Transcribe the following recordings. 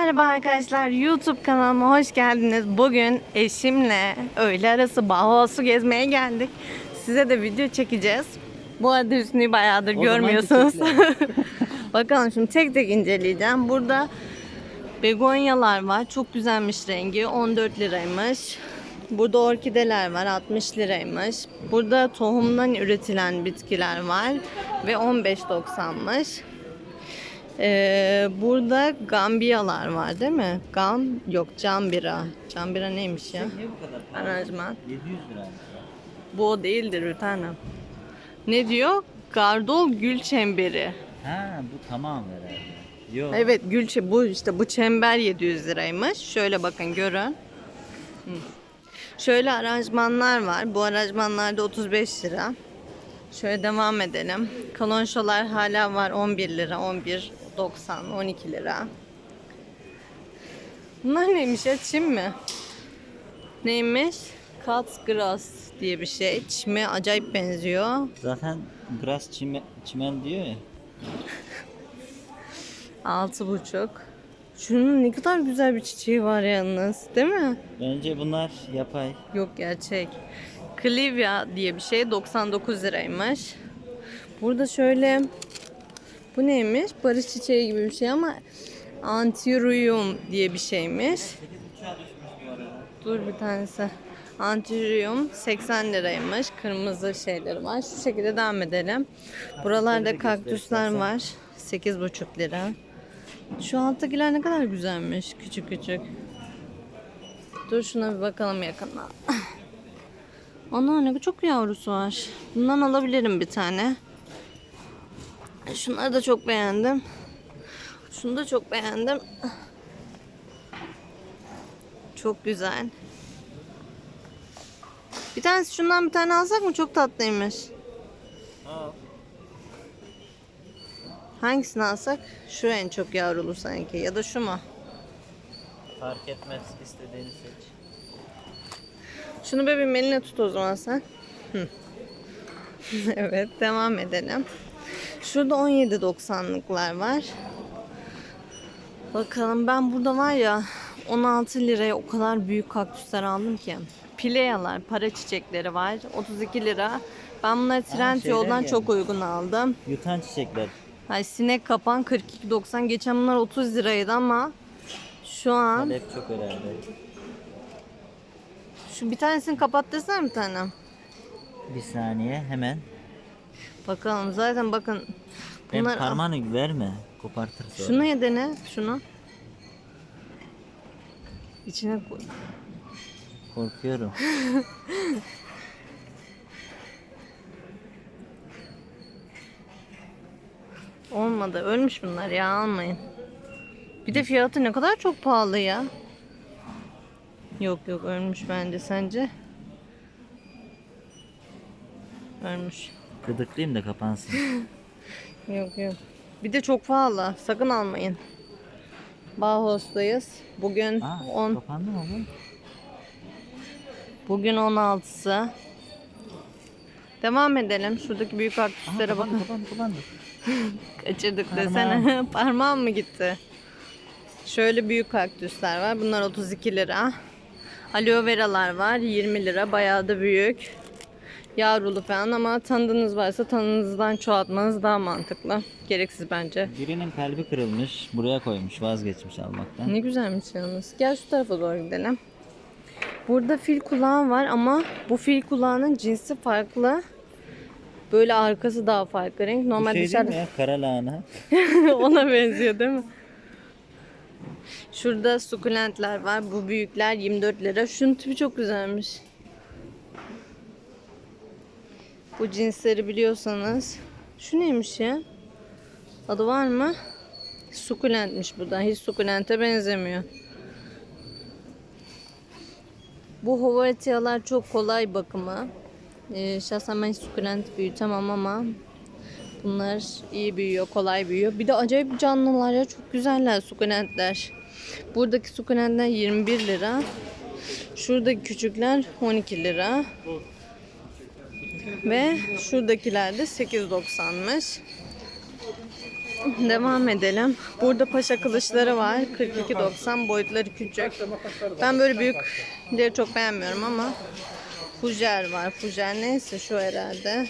Merhaba arkadaşlar YouTube kanalıma hoş geldiniz. Bugün eşimle öğle arası Bauhaus'u gezmeye geldik. Size de video çekeceğiz. Bu arada Hüsnü'yü bayağıdır O görmüyorsunuz. Bakalım şimdi tek tek inceleyeceğim. Burada begonyalar var. Çok güzelmiş rengi. 14 liraymış. Burada orkideler var. 60 liraymış. Burada tohumdan üretilen bitkiler var. Ve 15.90'mış. Ee, burada gambiyalar var değil mi? Gam yok cambira. Cambira neymiş ya? Niye bu kadar? Aranjman. 700 lira. Bu o değildir bir tanem. Ne diyor? Gardol gül çemberi. Ha bu tamam herhalde. Yok. Evet gül çe- bu işte bu çember 700 liraymış. Şöyle bakın görün. Hı. Şöyle aranjmanlar var. Bu aranjmanlarda 35 lira. Şöyle devam edelim. Kalonşolar hala var 11 lira, 11.90, 12 lira. Bunlar neymiş ya? Çim mi? Neymiş? Cut grass diye bir şey. Çime acayip benziyor. Zaten grass çime, çimen diyor ya. Altı buçuk. Şunun ne kadar güzel bir çiçeği var yalnız. Değil mi? Bence bunlar yapay. Yok gerçek. Clivia diye bir şey 99 liraymış. Burada şöyle bu neymiş? Barış çiçeği gibi bir şey ama Antiruum diye bir şeymiş. Dur bir tanesi. Antiruum 80 liraymış. Kırmızı şeyleri var. Şu şekilde devam edelim. Buralarda kaktüsler var. 8,5 lira. Şu alttakiler ne kadar güzelmiş. Küçük küçük. Dur şuna bir bakalım yakından. Ana ne çok yavrusu var. Bundan alabilirim bir tane. Şunları da çok beğendim. Şunu da çok beğendim. Çok güzel. Bir tanesi şundan bir tane alsak mı? Çok tatlıymış. Hangisini alsak? Şu en çok yavrulu sanki. Ya da şu mu? Fark etmez istediğini seç. Şunu bebeğim eline tut o zaman sen. Evet devam edelim. Şurada 17.90'lıklar var. Bakalım ben burada var ya 16 liraya o kadar büyük kaktüsler aldım ki. Pileyalar, para çiçekleri var. 32 lira. Ben bunları trend yoldan çok uygun aldım. Yutan çiçekler. Ay sinek kapan 42.90. Geçen bunlar 30 liraydı ama şu an Talep çok herhalde. şu bir tanesini kapat desene bir tane. Bir saniye hemen. Bakalım zaten bakın Ben bunlar parmağını verme. Kopartır sonra. şunu ye dene şunu. İçine koy. Korkuyorum. Olmadı. Ölmüş bunlar ya almayın. Bir de fiyatı ne kadar çok pahalı ya. Yok yok ölmüş bence sence. Ölmüş. Gıdıklayayım da kapansın. Yok yok. Bir de çok pahalı. Sakın almayın. Bauhaus'tayız. Bugün Aa, 10 kapandı mı bu? bugün 16'sı. Devam edelim. Şuradaki büyük Aha, kaktüslere kapandı, bakın. kapandı, kapandı. Kaçırdık Parmağım. desene. Parmağım mı gitti? Şöyle büyük kaktüsler var. Bunlar 32 lira. Aloe veralar var 20 lira. Bayağı da büyük. Yavrulu falan ama tanıdığınız varsa tanınızdan çoğaltmanız daha mantıklı. Gereksiz bence. Birinin kalbi kırılmış. Buraya koymuş. Vazgeçmiş almaktan. Ne güzelmiş yalnız. Gel şu tarafa doğru gidelim. Burada fil kulağı var ama bu fil kulağının cinsi farklı. Böyle arkası daha farklı renk. Bu Normal şey değil dışarıda mi ya? Kara lahana. Ona benziyor değil mi? Şurada sukulentler var. Bu büyükler 24 lira. Şunun tipi çok güzelmiş. Bu cinsleri biliyorsanız. Şu neymiş ya? Adı var mı? Sukulentmiş bu da. Hiç sukulente benzemiyor. Bu hovaretiyalar çok kolay bakımı. Ee, şahsen ben sukulent büyütemem ama Bunlar iyi büyüyor, kolay büyüyor. Bir de acayip canlılar ya. Çok güzeller sukulentler. Buradaki sukulentler 21 lira. Şuradaki küçükler 12 lira. Ve şuradakiler de 8.90'mış. Devam edelim. Burada paşa kılıçları var. 42.90 boyutları küçük. Ben böyle büyükleri çok beğenmiyorum ama Fujer var. Fujer neyse şu herhalde.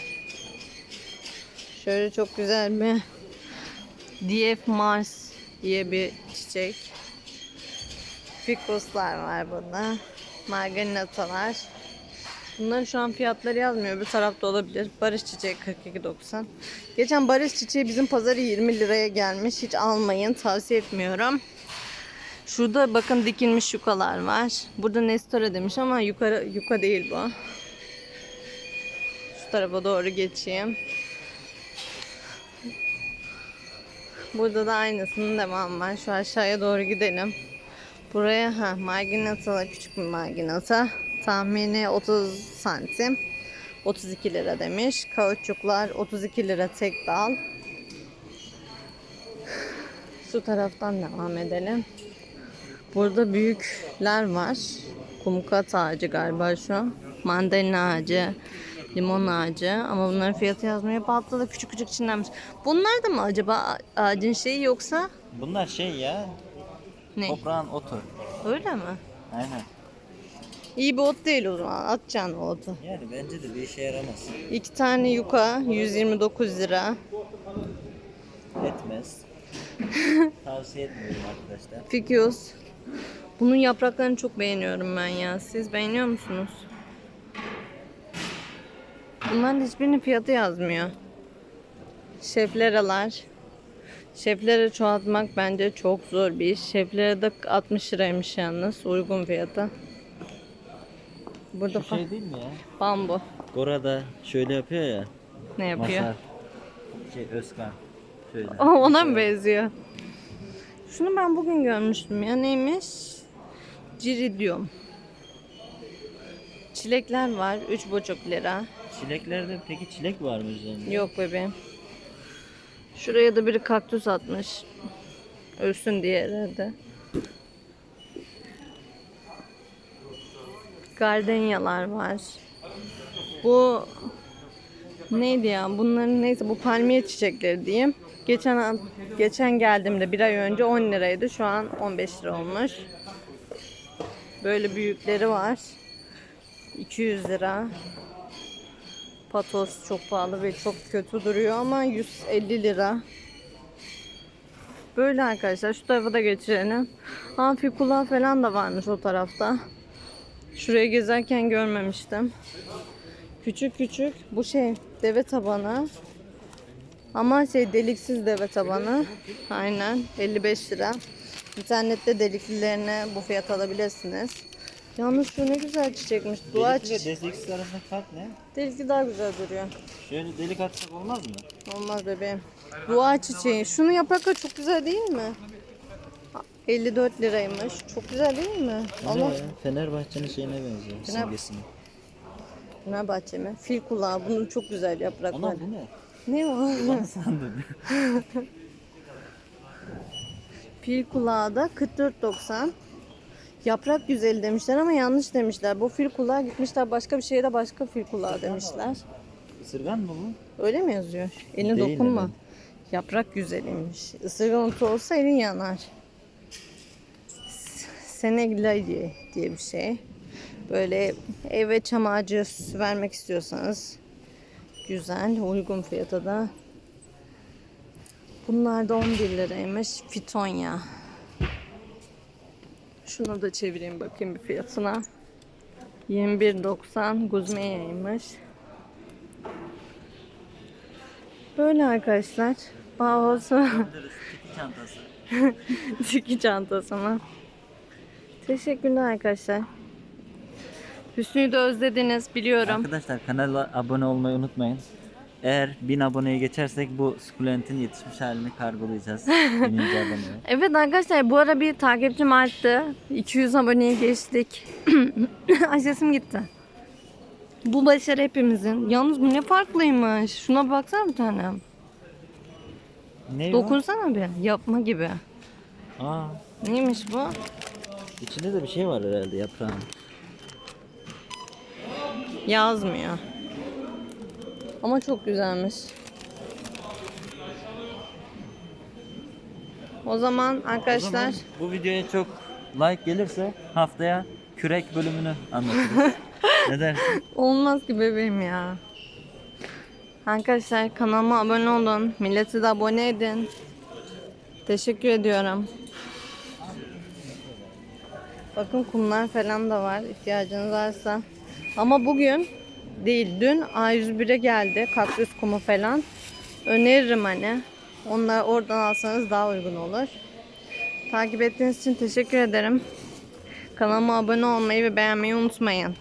Şöyle çok güzel bir DF Mars diye bir çiçek. Fikuslar var burada. Margarinatalar. Bunların şu an fiyatları yazmıyor. Bir tarafta olabilir. Barış çiçeği 42.90. Geçen barış çiçeği bizim pazarı 20 liraya gelmiş. Hiç almayın. Tavsiye etmiyorum. Şurada bakın dikilmiş yukalar var. Burada Nestora demiş ama yukarı yuka değil bu. Şu tarafa doğru geçeyim. Burada da aynısının devamı var. Şu aşağıya doğru gidelim. Buraya ha marginata küçük bir marginata. Tahmini 30 santim. 32 lira demiş. Kauçuklar 32 lira tek dal. Şu taraftan devam edelim. Burada büyükler var. Kumkat ağacı galiba şu. Mandalina ağacı, limon ağacı ama bunların fiyatı yazmıyor. Altta da küçük küçük çinlenmiş. Bunlar da mı acaba ağacın şeyi yoksa Bunlar şey ya. ne? Toprağın otu. Öyle mi? Aynen. İyi bir ot değil o zaman. Atacaksın o otu. Yani bence de bir işe yaramaz. İki tane yuka 129 lira. Etmez. Tavsiye etmiyorum arkadaşlar. Fikyos. Bunun yapraklarını çok beğeniyorum ben ya. Siz beğeniyor musunuz? Bunların hiçbirinin fiyatı yazmıyor. Şefleralar. Şeflere çoğaltmak bence çok zor bir iş. Şeflere de 60 liraymış yalnız. Uygun fiyata. Burada Şu şey değil mi ya? bambu. Gora'da şöyle yapıyor ya. Ne yapıyor? Masar. Şey Özkan. Şöyle. Aa, ona mı benziyor? Şunu ben bugün görmüştüm ya. Neymiş? Ciridium. Çilekler var. 3,5 lira. Çileklerde peki çilek var mı üzerinde? Yok bebeğim. Şuraya da biri kaktüs atmış. Ölsün diye herhalde. Gardeniyalar var. Bu neydi ya? Bunların neyse bu palmiye çiçekleri diyeyim. Geçen geçen geldiğimde bir ay önce 10 liraydı. Şu an 15 lira olmuş. Böyle büyükleri var. 200 lira. Patos çok pahalı ve çok kötü duruyor ama 150 lira. Böyle arkadaşlar şu tarafa da geçirelim. Amfikula falan da varmış o tarafta. Şuraya gezerken görmemiştim. Küçük küçük bu şey deve tabanı. Ama şey deliksiz deve tabanı. Aynen 55 lira. İnternette deliklilerine bu fiyat alabilirsiniz. Yalnız şu ne güzel çiçekmiş. Dua Delikli ve çiçeği. desiksiz arasında fark ne? Delikli daha güzel duruyor. Şöyle delik atsak olmaz mı? Olmaz bebeğim. Dua çiçeği. Şunun yaprakları çok güzel değil mi? 54 liraymış. Çok güzel değil mi? Ya? Fenerbahçe'nin şeyine benziyor. Fener- Simgesine. Fenerbahçe mi? Fil kulağı. Bunun çok güzel yaprakları. Ana bu ne? Ne o? Ben sandım. fil kulağı da 44.90. Yaprak güzeli demişler ama yanlış demişler. Bu fil kulağı gitmişler başka bir şeye de başka fil kulağı demişler. Isırgan mı bu? Öyle mi yazıyor? Eline Değil dokunma. evet. Yaprak güzeliymiş. Isırgan otu olsa elin yanar. Seneglali diye bir şey. Böyle eve çam ağacı vermek istiyorsanız güzel, uygun fiyata da. Bunlar da 11 liraymış. Fitonya. Şunu da çevireyim bakayım bir fiyatına. 21.90 guzmeyeymiş. Böyle arkadaşlar. Bağolsa Tiki çantası. Tiki çantasına. Teşekkürler arkadaşlar. Hüsnü'yü de özlediniz biliyorum. Arkadaşlar kanala abone olmayı unutmayın. Eğer 1000 aboneye geçersek bu sukulentin yetişmiş halini kargolayacağız. 1000. aboneye. Evet arkadaşlar bu ara bir takipçim arttı. 200 aboneye geçtik. Ay sesim gitti. Bu başarı hepimizin. Yalnız bu ne farklıymış. Şuna baksana bir tanem. Ne? Dokunsana bir. Yapma gibi. Aa, Neymiş bu? İçinde de bir şey var herhalde yaprağın. Yazmıyor. Ama çok güzelmiş. O zaman O arkadaşlar zaman bu videoya çok like gelirse haftaya kürek bölümünü anlatırız. ne dersin? olmaz ki bebeğim ya. Arkadaşlar kanalıma abone olun. Milleti de abone edin. Teşekkür ediyorum. Bakın kumlar falan da var ihtiyacınız varsa. Ama bugün değil dün A101'e geldi kaktüs kumu falan. Öneririm hani. Onları oradan alsanız daha uygun olur. Takip ettiğiniz için teşekkür ederim. Kanalıma abone olmayı ve beğenmeyi unutmayın.